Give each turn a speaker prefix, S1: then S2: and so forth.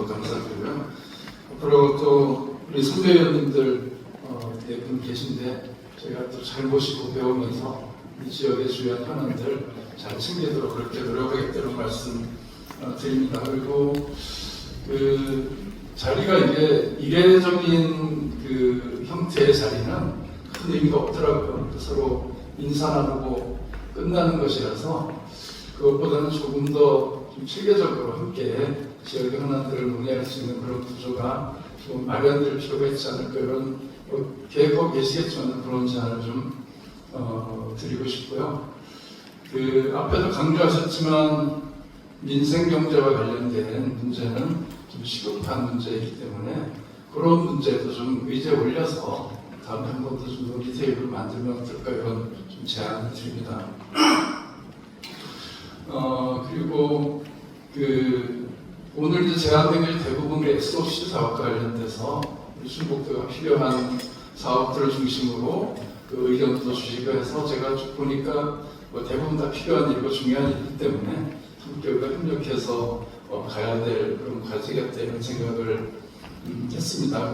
S1: 감사드리고요. 앞으로 또 우리 선배 의원님들 어, 네분 계신데 저희가 또잘 모시고 배우면서 이 지역의 주요한 현안들 잘 챙기도록 그렇게 노력하겠다는 말씀 어, 드립니다. 그리고 그 자리가 이게 이례적인 그 형태의 자리는 큰 의미가 없더라고요. 서로 인사 나누고 끝나는 것이라서 그것보다는 조금 더 좀 체계적으로 함께 지역의 현안들을 논의할 수 있는 그런 구조가 좀 마련될 필요가 있지 않을까 이런 뭐 계획하고 계시겠지만 그런 제안을 좀 어, 드리고 싶고요. 그 앞에도 강조하셨지만 민생 경제와 관련된 문제는 좀 시급한 문제이기 때문에 그런 문제도 좀 의제 올려서 다음에 한 번 더좀 논의 테이블 만들면 어떨까 이런 좀 제안을 드립니다. 어 그리고 그 오늘 이제 제안된 게 대부분 그 SOC 사업과 관련돼서 충북도가 필요한 사업들을 중심으로 그 의견도 주시고 해서 제가 쭉 보니까 뭐 대부분 다 필요한 일이고 중요한 일이기 때문에 함께 우리가 협력해서 어, 가야 될 그런 과제겠다 이런 생각을 음, 했습니다.